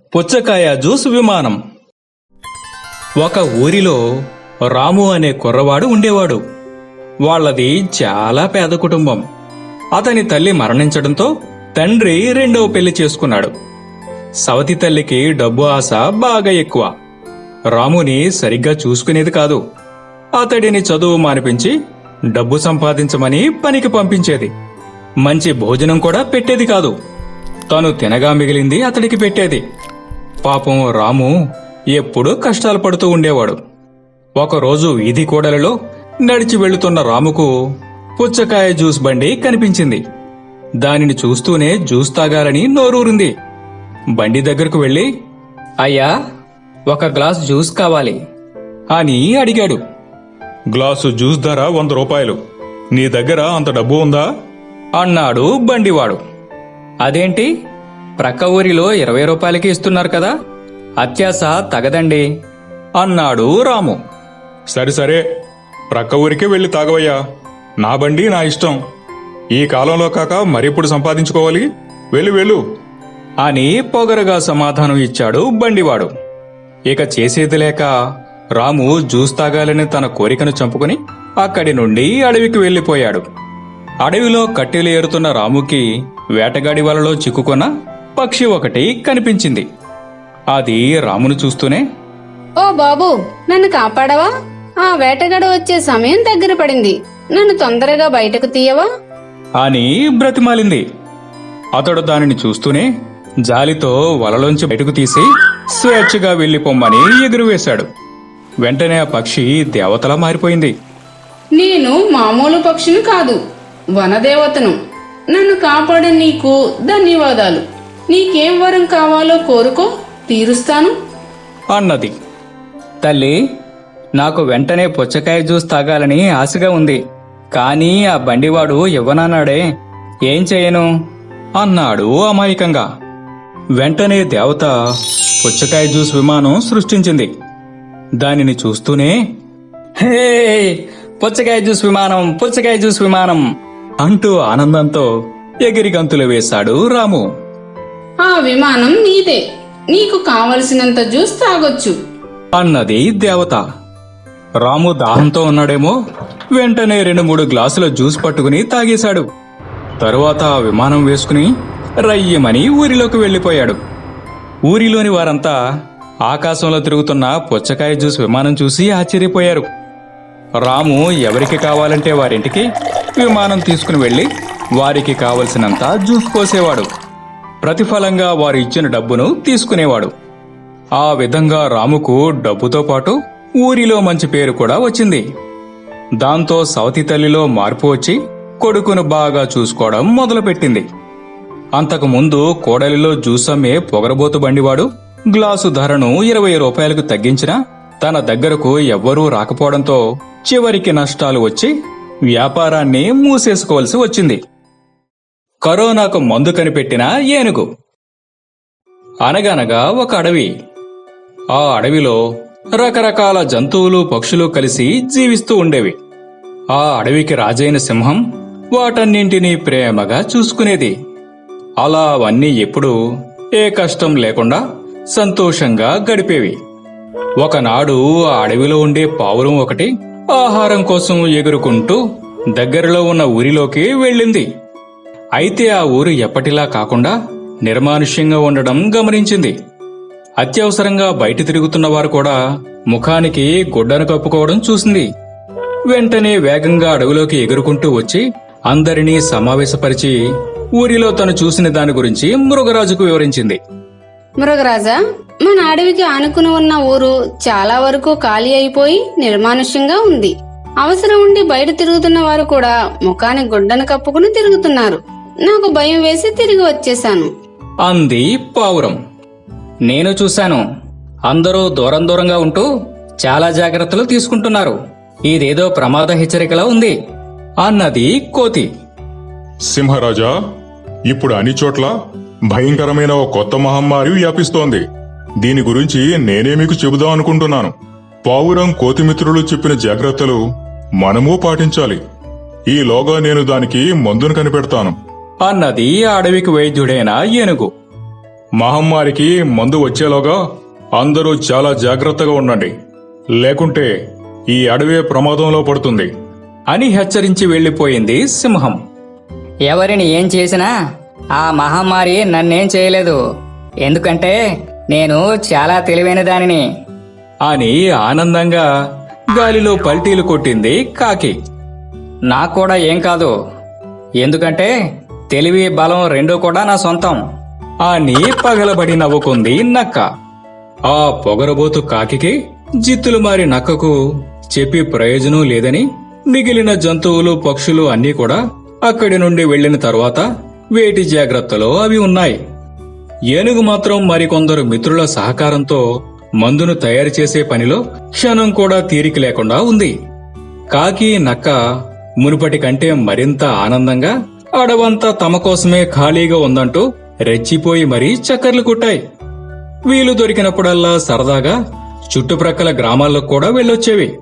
పుచ్చకాయ జ్యూస్ విమానం. ఒక ఊరిలో రాము అనే కుర్రవాడు ఉండేవాడు. వాళ్ళది చాలా పేద కుటుంబం. అతని తల్లి మరణించడంతో తండ్రి రెండవ పెళ్ళి చేసుకున్నాడు. సవతి తల్లికి డబ్బు ఆశ బాగా ఎక్కువ. రాముని సరిగ్గా చూసుకునేది కాదు. అతడిని చదువు మానిపించి డబ్బు సంపాదించమని పనికి పంపించేది. మంచి భోజనం కూడా పెట్టేది కాదు. తను తినగా మిగిలింది అతడికి పెట్టేది. పాపం రాము ఎప్పుడూ కష్టాలు పడుతూ ఉండేవాడు. ఒకరోజు వీధి కూడలిలో నడిచి వెళుతున్న రాముకు పుచ్చకాయ జ్యూస్ బండి కనిపించింది. దానిని చూస్తూనే జ్యూస్ తాగాలని నోరూరింది. బండి దగ్గరకు వెళ్ళి అయ్యా ఒక గ్లాస్ జ్యూస్ కావాలి అని అడిగాడు. గ్లాసు జ్యూస్ ధర వంద రూపాయలు. నీ దగ్గర అంత డబ్బు ఉందా? అన్నాడు బండివాడు. అదేంటి? ప్రక్క ఊరిలో ఇరవై రూపాయలకి ఇస్తున్నారు కదా. అత్యాస తగదండి. అన్నాడు రాము. సరే సరే. ప్రక్క ఊరికే వెళ్ళి తాగవయ్యా. నా బండి నా ఇష్టం. ఈ కాలంలో కాక మరిప్పుడు సంపాదించుకోవాలి? వెళ్ళు వెళ్ళు. అని పొగరగా సమాధానం ఇచ్చాడు బండివాడు. ఇక చేసేది లేక రాము జ్యూస్ తాగాలని తన కోరికను చంపుకుని అక్కడి నుండి అడవికి వెళ్ళిపోయాడు అడవిలో కట్టెలు ఏరుతున్న రాముకి వేటగాడి వలలో చిక్కుకున్న పక్షి ఒకటి కనిపించింది. అది రామును చూస్తూనే ఓ బాబు నన్ను కాపాడవా? ఆ వేటగాడు వచ్చే సమయం దగ్గర పడింది. నన్ను తొందరగా బయటకు తీయవా? అని బ్రతిమాలింది. అతడు దానిని చూస్తూనే జాలితో వలలోంచి బయటకు తీసి స్వేచ్ఛగా వెళ్ళిపోమ్మని ఎగురువేశాడు. వెంటనే ఆ పక్షి దేవతలా మారిపోయింది. నేను మామూలు పక్షిని కాదు. వనదేవతను. నన్ను కాపాడిన నీకు ధన్యవాదాలు. నీకేం వరం కావాలో కోరుకో తీరుస్తాను. అన్నది. తల్లి నాకు వెంటనే పుచ్చకాయ జ్యూస్ తాగాలని ఆశగా ఉంది. కానీ ఆ బండివాడు ఇవ్వనన్నాడే ఏం చేయను? అన్నాడు అమాయకంగా. వెంటనే దేవత పుచ్చకాయ జ్యూస్ విమానం సృష్టించింది. దానిని చూస్తూనే హే పుచ్చకాయ జ్యూస్ విమానం పుచ్చకాయ జ్యూస్ విమానం. అంటూ ఆనందంతో ఎగిరి గంతులు వేశాడు రాము. ఆ విమానం నీదే. నీకు కావలసినంత జ్యూస్ తాగొచ్చు. అన్నది దేవత. రాము దాహంతో ఉన్నాడేమో. వెంటనే రెండు మూడు గ్లాసుల జ్యూస్ పట్టుకుని తాగేశాడు. తరువాత ఆ విమానం వేసుకుని రయ్యమని ఊరిలోకి వెళ్ళిపోయాడు ఊరిలోని వారంతా ఆకాశంలో తిరుగుతున్న పుచ్చకాయ జ్యూస్ విమానం చూసి ఆశ్చర్యపోయారు. రాము ఎవరికి కావాలంటే వారింటికి విమానం తీసుకుని వెళ్ళి వారికి కావలసినంత జ్యూస్ పోసేవాడు. ప్రతిఫలంగా వారు ఇచ్చిన డబ్బును తీసుకునేవాడు. ఆ విధంగా రాముకు డబ్బుతో పాటు ఊరిలో మంచి పేరు కూడా వచ్చింది. దాంతో సవతి తల్లిలో మార్పు వచ్చి కొడుకును బాగా చూసుకోవడం మొదలుపెట్టింది. అంతకుముందు కోడలిలో జ్యూస్ అమ్మే పొగరబోతు బండివాడు. గ్లాసు ధరను ఇరవై రూపాయలకు తగ్గించినా తన దగ్గరకు ఎవ్వరూ రాకపోవడంతో చివరికి నష్టాలు వచ్చి వ్యాపారాన్ని మూసేసుకోవలసి వచ్చింది. కరోనాకు మందు కనిపెట్టిన ఏనుగు. అనగనగా ఒక అడవి. ఆ అడవిలో రకరకాల జంతువులు పక్షులు కలిసి జీవిస్తూ ఉండేవి. ఆ అడవికి రాజైన సింహం వాటన్నింటినీ ప్రేమగా చూసుకునేది. అలా అవన్నీ ఎప్పుడూ ఏ కష్టం లేకుండా సంతోషంగా గడిపేవి. ఒకనాడు ఆ అడవిలో ఉండే పావురం ఒకటి ఆహారం కోసం ఎగురుకుంటూ దగ్గరలో ఉన్న ఊరిలోకి వెళ్ళింది. అయితే ఆ ఊరు ఎప్పటిలా కాకుండా నిర్మానుష్యంగా ఉండడం గమనించింది. అత్యవసరంగా బయట తిరుగుతున్న వారు కూడా ముఖానికి గుడ్డను కప్పుకోవడం చూసింది. వెంటనే వేగంగా అడవిలోకి ఎగురుకుంటూ వచ్చి అందరినీ సమావేశపరిచి ఊరిలో తను చూసిన దాని గురించి మృగరాజుకు వివరించింది. మృగరాజా మన అడవికి ఆనుకుని ఉన్న ఊరు చాలా వరకు ఖాళీ అయిపోయి నిర్మానుష్యంగా ఉంది. అవసరం ఉండి బయట తిరుగుతున్న వారు కూడా ముఖానికి గుడ్డను కప్పుకుని తిరుగుతున్నారు. నాకు భయం వేసి తిరిగి వచ్చేశాను. అంది పావురం. నేను చూశాను అందరూ దూరం దూరంగా ఉంటూ చాలా జాగ్రత్తలు తీసుకుంటున్నారు. ఇదేదో ప్రమాద హెచ్చరికలా ఉంది అన్నది కోతి. సింహరాజా ఇప్పుడు అన్ని చోట్ల భయంకరమైన ఒక కొత్త మహమ్మారి వ్యాపిస్తోంది. దీని గురించి నేనే మీకు చెబుదాం అనుకుంటున్నాను. పావురం కోతిమిత్రులు చెప్పిన జాగ్రత్తలు మనము పాటించాలి. ఈలోగా నేను దానికి మందును కనిపెడతాను. అన్నది ఆ అడవికి వైద్యుడైన ఏనుగు. మహమ్మారికి మందు వచ్చేలోగా అందరూ చాలా జాగ్రత్తగా ఉండండి. లేకుంటే ఈ అడవే ప్రమాదంలో పడుతుంది. అని హెచ్చరించి వెళ్ళిపోయింది సింహం. ఎవరిని ఏం చేసినా ఆ మహమ్మారి నన్నేం చేయలేదు. ఎందుకంటే నేను చాలా తెలివైన దానిని. అని ఆనందంగా గాలిలో పల్టీలు కొట్టింది కాకి. నాకు కూడా ఏం కాదు. ఎందుకంటే తెలివి బలం రెండూ కూడా నా సొంతం. అని పగలబడి నవ్వుకుంది నక్క. ఆ పొగరబోతు కాకికి జిత్తులు మారి నక్కకు చెప్పి ప్రయోజనం లేదని మిగిలిన జంతువులు పక్షులు అన్నీ కూడా అక్కడి నుండి వెళ్ళిన తర్వాత వేటి జాగ్రత్తలో అవి ఉన్నాయి. ఏనుగు మాత్రం మరికొందరు మిత్రుల సహకారంతో మందును తయారు చేసే పనిలో క్షణం కూడా తీరిక లేకుండా ఉంది. కాకి నక్క మునుపటి కంటే మరింత ఆనందంగా అడవంతా తమ కోసమే ఖాళీగా ఉందంటూ రెచ్చిపోయి మరీ చక్కర్లు కుట్టాయి. వీలు దొరికినప్పుడల్లా సరదాగా చుట్టుప్రక్కల గ్రామాల్లో కూడా వెళ్ళొచ్చేవి.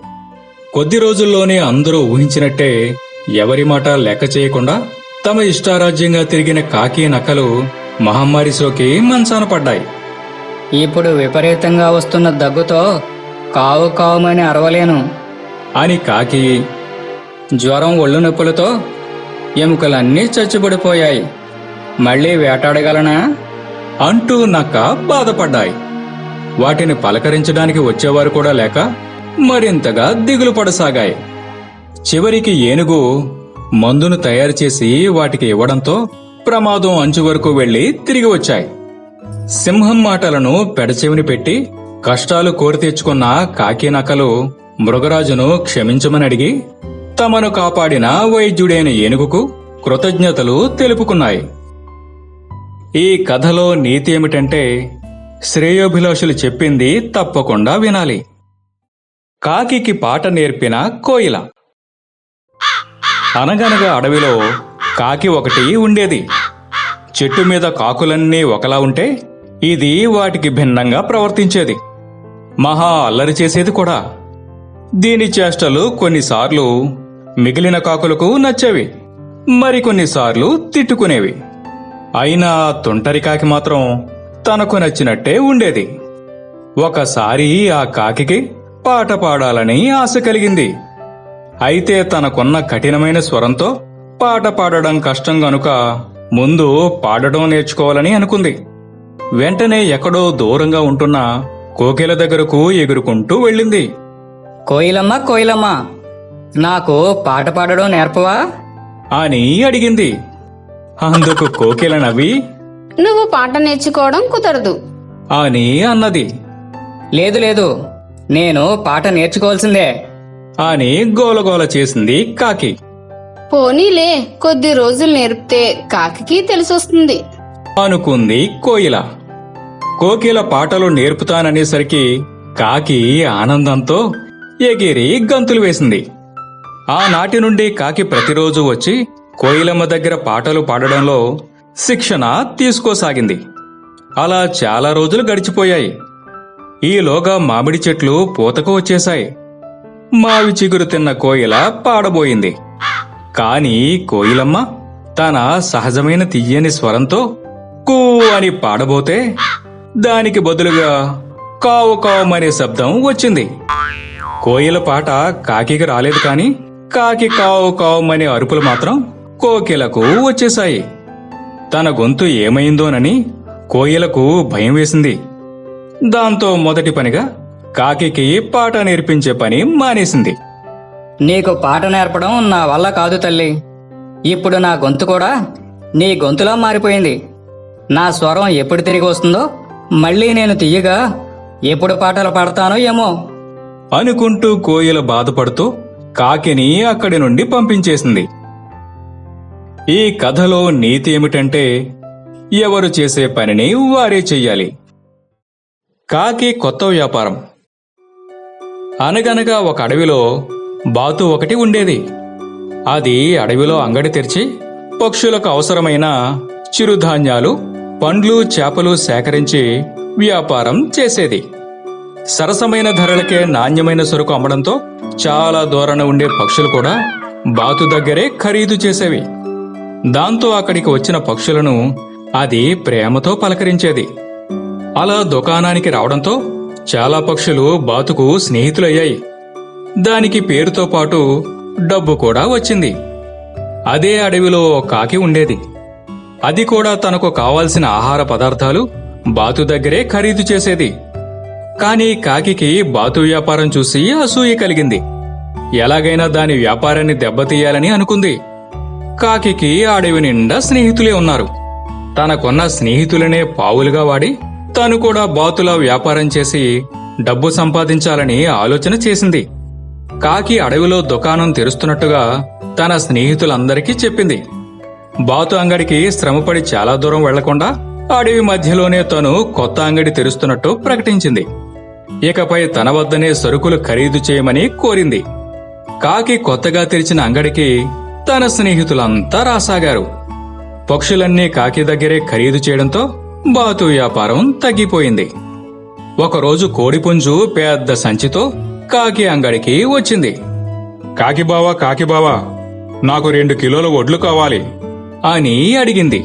కొద్ది రోజుల్లోనే అందరూ ఊహించినట్టే ఎవరి మాట లెక్క చేయకుండా తమ ఇష్టారాజ్యంగా తిరిగిన కాకి నక్కలు మహమ్మారి సోకి మంచాన పడ్డాయి. ఇప్పుడు విపరీతంగా వస్తున్న దగ్గుతో కావు కావుమని అరవలేను. అని కాకి జ్వరం ఒళ్ళు నొప్పులతో ఎముకలన్నీ చచ్చుబడిపోయాయి మళ్ళీ వేటాడగలనా? అంటూ నక్క బాధపడ్డాయి. వాటిని పలకరించడానికి వచ్చేవారు కూడా లేక మరింతగా దిగులు పడసాగాయి. చివరికి ఏనుగు మందును తయారు చేసి వాటికి ఇవ్వడంతో ప్రమాదం అంచు వరకు వెళ్ళి తిరిగి వచ్చాయి. సింహం మాటలను పెడచెవిని పెట్టి కష్టాలు కోరి తెచ్చుకున్న కాకినకలు మృగరాజును క్షమించమని అడిగి తమను కాపాడిన వైద్యుడైన ఏనుగుకు కృతజ్ఞతలు తెలుపుకున్నాయి. ఈ కథలో నీతి ఏమిటంటే శ్రేయోభిలాషులు చెప్పింది తప్పకుండా వినాలి. కాకికి పాట నేర్పిన కోయిల. అనగనగా అడవిలో కాకి ఒకటి ఉండేది. చెట్టు మీద కాకులన్నీ ఒకలా ఉంటే ఇది వాటికి భిన్నంగా ప్రవర్తించేది. మహా అల్లరి చేసేది కూడా. దీని చేష్టలు కొన్నిసార్లు మిగిలిన కాకులకు నచ్చేవి. మరికొన్నిసార్లు తిట్టుకునేవి. అయినా తుంటరి కాకి మాత్రం తనకు నచ్చినట్టే ఉండేది. ఒకసారి ఆ కాకికి పాట పాడాలని ఆశ కలిగింది. అయితే తనకున్న కఠినమైన స్వరంతో పాట పాడడం కష్టం గనుక ముందు పాడడం నేర్చుకోవాలని అనుకుంది. వెంటనే ఎక్కడో దూరంగా ఉంటున్న కోకిల దగ్గరకు ఎగురుకుంటూ వెళ్ళింది. కోయిలమ్మ కోయిలమ్మ నాకు పాట పాడడం నేర్పవా? అని అడిగింది. అందుకు కోకిల నవ్వి నువ్వు పాట నేర్చుకోవడం కుదరదు. అని అన్నది. లేదు లేదు నేను పాట నేర్చుకోవాల్సిందే. అని గోలగోల చేసింది కాకి. పోనీలే కొద్ది రోజులు నేర్పితే కాకి తెలిసొస్తుంది. అనుకుంది కోయిల. కోకిల పాటలు నేర్పుతాననేసరికి కాకి ఆనందంతో ఎగిరి గంతులు వేసింది. ఆనాటి నుండి కాకి ప్రతిరోజు వచ్చి కోయిలమ్మ దగ్గర పాటలు పాడడంలో శిక్షణ తీసుకోసాగింది. అలా చాలా రోజులు గడిచిపోయాయి. ఈలోగా మామిడి చెట్లు పూతకు వచ్చేశాయి. మావి చిగురు తిన్న కోయిల పాడబోయింది. కాని కోయిలమ్మ తన సహజమైన తియ్యని స్వరంతో కూ అని పాడబోతే దానికి బదులుగా కావు కావమనే శబ్దం వచ్చింది. కోయిల పాట కాకికి రాలేదు కాని కాకి కావు కావమనే అరుపులు మాత్రం కోకిలకు వచ్చేశాయి. తన గొంతు ఏమైందోనని కోయిలకు భయం వేసింది. దాంతో మొదటి పనిగా కాకికి పాట నేర్పించే పని మానేసింది. నీకు పాట నేర్పడం నా వల్ల కాదు తల్లి. ఇప్పుడు నా గొంతు కూడా నీ గొంతులా మారిపోయింది. నా స్వరం ఎప్పుడు తిరిగి వస్తుందో మళ్ళీ నేను తీయగా ఎప్పుడు పాటలు పాడతానో ఏమో. అనుకుంటూ కోయిల బాధపడుతూ కాకిని అక్కడి నుండి పంపించేసింది. ఈ కథలో నీతి ఏమిటంటే ఎవరు చేసే పనిని వారే చెయ్యాలి. కాకి కొత్త వ్యాపారం. అనగనగా ఒక అడవిలో బాతు ఒకటి ఉండేది. అది అడవిలో అంగడి తెరిచి పక్షులకు అవసరమైన చిరుధాన్యాలు పండ్లు చేపలు సేకరించి వ్యాపారం చేసేది. సరసమైన ధరలకే నాణ్యమైన సరుకు అమ్మడంతో చాలా దూరాన ఉండే పక్షులు కూడా బాతు దగ్గరే ఖరీదు చేసేవి. దాంతో అక్కడికి వచ్చిన పక్షులను అది ప్రేమతో పలకరించేది. అలా దుకాణానికి రావడంతో చాలా పక్షులు బాతుకు స్నేహితులయ్యాయి. దానికి పేరుతో పాటు డబ్బు కూడా వచ్చింది. అదే అడవిలో కాకి ఉండేది. అది కూడా తనకు కావాల్సిన ఆహార పదార్థాలు బాతు దగ్గరే ఖరీదు చేసేది. కాని కాకికి బాతు వ్యాపారం చూసి అసూయ కలిగింది. ఎలాగైనా దాని వ్యాపారాన్ని దెబ్బతీయాలని అనుకుంది. కాకికి అడవి నిండా స్నేహితులే ఉన్నారు. తనకున్న స్నేహితులనే పావులుగా వాడి తను కూడా బాతులా వ్యాపారం చేసి డబ్బు సంపాదించాలని ఆలోచన చేసింది. కాకి అడవిలో దుకాణం తెరుస్తున్నట్టుగా తన స్నేహితులందరికీ చెప్పింది. బాతు అంగడికి శ్రమపడి చాలా దూరం వెళ్ళకుండా అడవి మధ్యలోనే తను కొత్త అంగడి తెరుస్తున్నట్టు ప్రకటించింది. ఇకపై తన వద్దనే సరుకులు ఖరీదు చేయమని కోరింది. కాకి కొత్తగా తెరిచిన అంగడికి తన స్నేహితులంతా రాసాగారు. పక్షులన్నీ కాకి దగ్గరే ఖరీదు చేయడంతో బాతు వ్యాపారం తగ్గిపోయింది. ఒకరోజు కోడిపుంజు పెద్ద సంచితో కాకి అంగడికి వచ్చింది. కాకిబావా కాకిబావా నాకు రెండు కిలోల వడ్లు కావాలి. అని అడిగింది.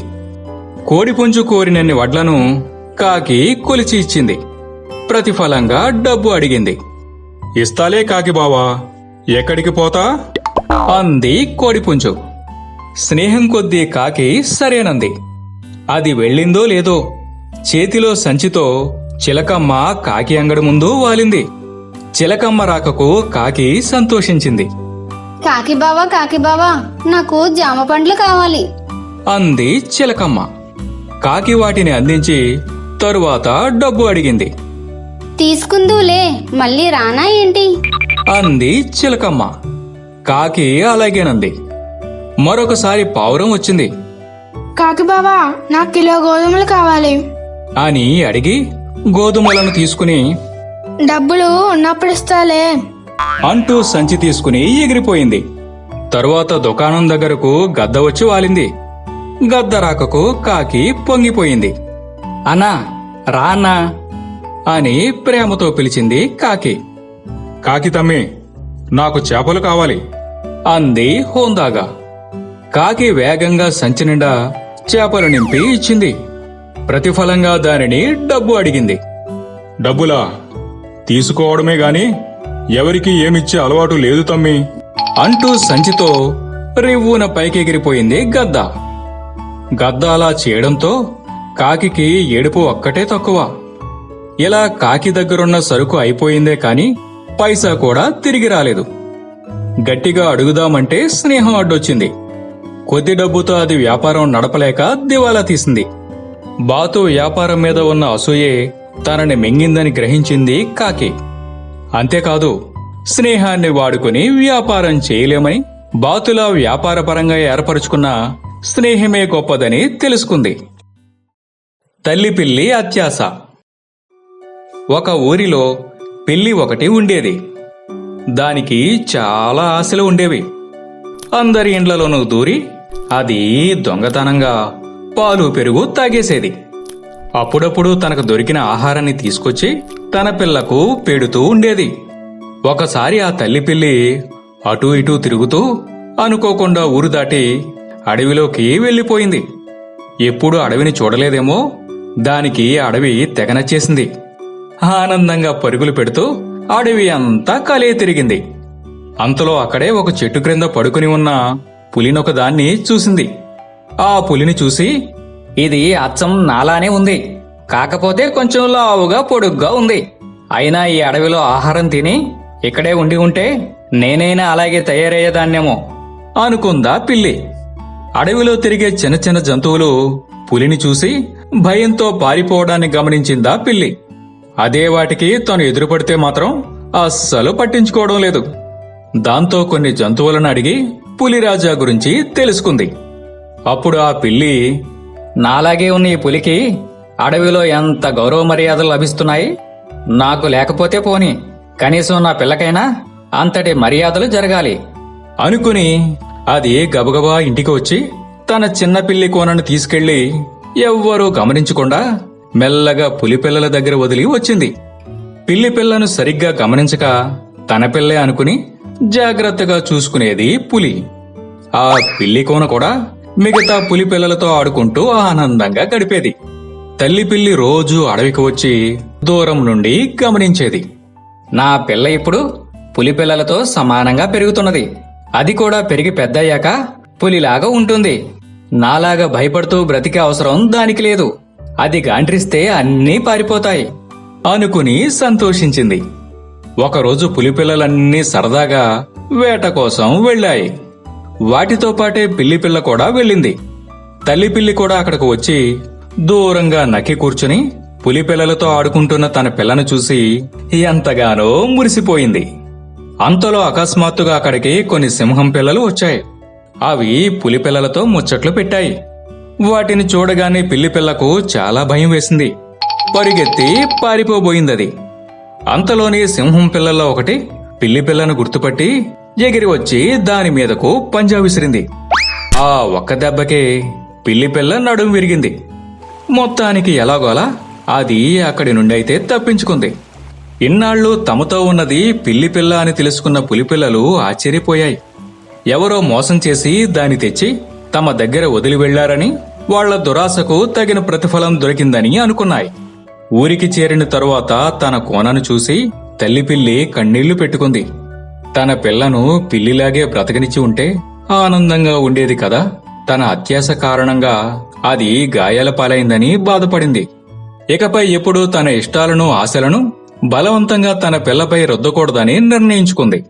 కోడిపుంజు కోరినన్ని వడ్లను కాకి కొలిచి ఇచ్చింది. ప్రతిఫలంగా డబ్బు అడిగింది. ఇస్తాలే కాకిబావా ఎక్కడికి పోతా? అంది కోడిపుంజు స్నేహం కొద్దీ కాకి సరేనంది. అది వెళ్ళిందో లేదో చేతిలో సంచితో చిలకమ్మ కాకి అంగడి ముందు వాలింది. చిలకమ్మ రాకకు కాకి సంతోషించింది. కాకి బావా కాకి బావా నాకు జామ పండ్లు కావాలి. అంది చిలకమ్మ. కాకి వాటిని అందించి తరువాత డబ్బు అడిగింది. తీసుకుందులే మళ్ళీ రానా ఏంటి? అంది చిలకమ్మ. కాకి అలాగేనంది. మరొకసారి పావురం వచ్చింది. కాకి బావా నాకు కిలో గోధుమలు కావాలి. అని అడిగి గోధుమలను తీసుకుని డబ్బులు ఉన్నప్పుడు ఇస్తాలే. అంటూ సంచి తీసుకుని ఎగిరిపోయింది. తరువాత దుకాణం దగ్గరకు గద్ద వచ్చి వాలింది. గద్ద రాకకు కాకి పొంగిపోయింది. అన్నా రా అన్నా అని ప్రేమతో పిలిచింది కాకి. కాకి తమ్మి నాకు చేపలు కావాలి అంది హోందాగా. కాకి వేగంగా సంచి నిండా చేపలు నింపి ఇచ్చింది. ప్రతిఫలంగా దానిని డబ్బు అడిగింది. డబ్బులా? తీసుకోవడమే గాని ఎవరికి ఏమిచ్చే అలవాటు లేదు తమ్మి. అంటూ సంచితో రివ్వున పైకెగిరిపోయింది గద్ద. గద్ద అలా చేయడంతో కాకికి ఏడుపు ఒక్కటే తక్కువ. ఇలా కాకి దగ్గరున్న సరుకు అయిపోయిందే కాని పైసా కూడా తిరిగి రాలేదు. గట్టిగా అడుగుదామంటే స్నేహం అడ్డొచ్చింది. కొద్ది డబ్బుతో అది వ్యాపారం నడపలేక దివాలా తీసింది. బాతు వ్యాపారం మీద ఉన్న అసూయే తనని మింగిందని గ్రహించింది కాకి. అంతేకాదు స్నేహాన్ని వాడుకుని వ్యాపారం చేయలేమని బాతులా వ్యాపారపరంగా ఏర్పరచుకున్న స్నేహమే గొప్పదని తెలుసుకుంది. తల్లి పిల్లి అత్యాస. ఒక ఊరిలో పిల్లి ఒకటి ఉండేది. దానికి చాలా ఆశలు ఉండేవి. అందరి ఇండ్లలోనూ దూరి అది దొంగతనంగా పాలు పెరుగు తాగేసేది. అప్పుడప్పుడు తనకు దొరికిన ఆహారాన్ని తీసుకొచ్చి తన పిల్లకు పెడుతూ ఉండేది. ఒకసారి ఆ తల్లి పిల్లి అటూ ఇటూ తిరుగుతూ అనుకోకుండా ఊరు దాటి అడవిలోకి వెళ్ళిపోయింది. ఎప్పుడు అడవిని చూడలేదేమో దానికి అడవి తెగనచ్చేసింది ఆనందంగా పరుగులు పెడుతూ అడవి అంతా కలే తిరిగింది. అంతలో అక్కడే ఒక చెట్టు క్రింద పడుకుని ఉన్న పులినొక దాన్ని చూసింది. ఆ పులిని చూసి ఇది అచ్చం నాలానే ఉంది. కాకపోతే కొంచెం లావుగా పొడుగ్గా ఉంది. అయినా ఈ అడవిలో ఆహారం తిని ఇక్కడే ఉండి ఉంటే నేనైనా అలాగే తయారయ్యేదాన్నేమో అనుకుందా పిల్లి. అడవిలో తిరిగే చిన్న చిన్న జంతువులు పులిని చూసి భయంతో పారిపోవడాన్ని గమనించిందా పిల్లి. అదే వాటికి తను ఎదురుపడితే మాత్రం అస్సలు పట్టించుకోవడం లేదు. దాంతో కొన్ని జంతువులను అడిగి పులిరాజా గురించి తెలుసుకుంది. అప్పుడు ఆ పిల్లి నాలాగే ఉన్న ఈ పులికి అడవిలో ఎంత గౌరవ మర్యాదలు లభిస్తున్నాయి? నాకు లేకపోతే పోని. కనీసం నా పిల్లకైనా అంతటి మర్యాదలు జరగాలి. అనుకుని అది గబగబా ఇంటికి వచ్చి తన చిన్న పిల్లి కోనను తీసుకెళ్ళి ఎవ్వరూ గమనించకుండా మెల్లగా పులిపిల్లల దగ్గర వదిలి వచ్చింది. పిల్లి పిల్లను సరిగ్గా గమనించక తన పిల్లే అనుకుని జాగ్రత్తగా చూసుకునేది పులి. ఆ పిల్లి కోన కూడా మిగతా పులి పిల్లలతో ఆడుకుంటూ ఆనందంగా గడిపేది. తల్లి పిల్లి రోజు అడవికి వచ్చి దూరం నుండి గమనించేది. నా పిల్ల ఇప్పుడు పులి పిల్లలతో సమానంగా పెరుగుతున్నది. అది కూడా పెరిగి పెద్దయ్యాక పులిలాగా ఉంటుంది. నాలాగా భయపడుతూ బ్రతికే అవసరం దానికి లేదు. అది గాండ్రిస్తే అన్నీ పారిపోతాయి అనుకుని సంతోషించింది. ఒకరోజు పులిపిల్లలన్నీ సరదాగా వేట కోసం వెళ్ళాయి. వాటితో పాటే పిల్లి పిల్ల కూడా వెళ్ళింది. తల్లి పిల్లి కూడా అక్కడికి వచ్చి దూరంగా నక్కి కూర్చుని పులి పిల్లలతో ఆడుకుంటున్న తన పిల్లను చూసి ఎంతగానో మురిసిపోయింది. అంతలో అకస్మాత్తుగా అక్కడికి కొన్ని సింహం పిల్లలు వచ్చాయి. అవి పులి పిల్లలతో ముచ్చట్లు పెట్టాయి. వాటిని చూడగానే పిల్లి పిల్లకు చాలా భయం వేసింది. పరిగెత్తి పారిపోబోయిందది. అంతలోనే సింహం పిల్లల్లో ఒకటి పిల్లి పిల్లను గుర్తుపట్టి ఎగిరి వచ్చి దాని మీదకు పంజా విసిరింది. ఆ ఒక్క దెబ్బకే పిల్లి పిల్ల నడుం విరిగింది. మొత్తానికి ఎలాగోలా అది అక్కడి నుండి అయితే తప్పించుకుంది. ఇన్నాళ్ళు తమతో ఉన్నది పిల్లి పిల్ల అని తెలుసుకున్న పులిపిల్లలు ఆశ్చర్యపోయాయి. ఎవరో మోసం చేసి దాన్ని తెచ్చి తమ దగ్గర వదిలి వెళ్ళారని వాళ్ళ దురాశకు తగిన ప్రతిఫలం దొరికిందని అనుకున్నాయి. ఊరికి చేరిన తరువాత తన కోనను చూసి తల్లిపిల్లి కన్నీళ్ళు పెట్టుకుంది. తన పిల్లను పిల్లిలాగే బ్రతకనిచ్చి ఉంటే ఆనందంగా ఉండేది కదా. తన అత్యాశ కారణంగా అది గాయాల పాలైందని బాధపడింది. ఇకపై ఎప్పుడూ తన ఇష్టాలను ఆశలను బలవంతంగా తన పిల్లపై రుద్దకూడదని నిర్ణయించుకుంది.